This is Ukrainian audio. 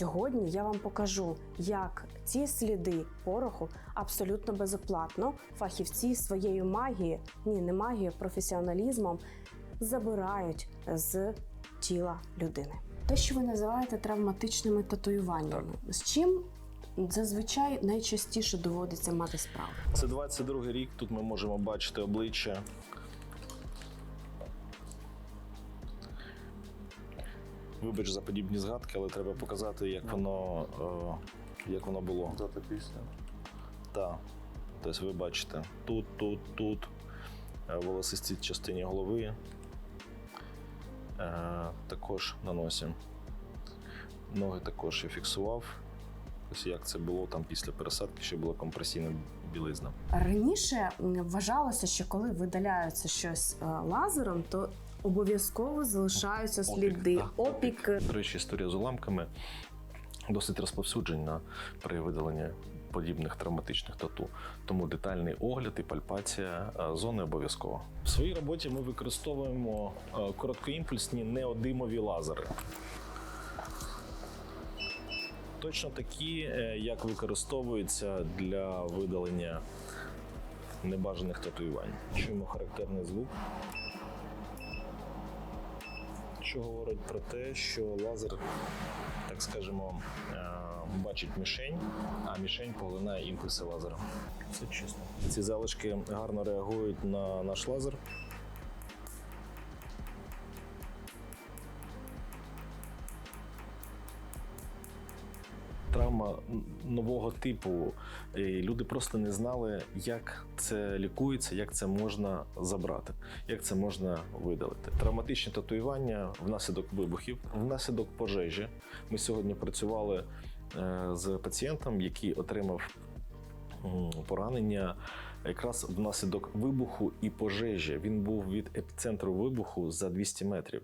сьогодні я вам покажу, як ці сліди пороху абсолютно безоплатно фахівці своєю магією, ні, не магією, професіоналізмом забирають з тіла людини. Те, що ви називаєте травматичними татуюваннями, з чим зазвичай найчастіше доводиться мати справу? Це 22 рік. Тут ми можемо бачити обличчя. Вибач за подібні згадки, але треба показати, як воно, е, як воно було. Дата після. Так. Тобто ви бачите, тут, тут, тут е, в волосистій частині голови. Е, також на носі. Ноги також я фіксував. Ось як це було там після пересадки, ще була компресійна білизна. Раніше вважалося, що коли видаляється щось е, лазером, то обов'язково залишаються сліди, так, опік. До речі, історія з уламками досить розповсюджена при видаленні подібних травматичних тату. Тому детальний огляд і пальпація е, зони обов'язково. В своїй роботі ми використовуємо е, короткоімпульсні неодимові лазери. Точно такі, е, як використовуються для видалення небажаних татуювань. Чуємо характерний звук що говорить про те, що лазер, так скажемо, е, бачить мішень, а мішень поглинає імпульси лазера. Це чесно. Ці залишки гарно реагують на наш лазер. Травма нового типу. І люди просто не знали, як це лікується, як це можна забрати, як це можна видалити. Травматичні татуювання внаслідок вибухів, внаслідок пожежі. Ми сьогодні працювали е, з пацієнтом, який отримав поранення якраз внаслідок вибуху і пожежі. Він був від епіцентру вибуху за 200 метрів.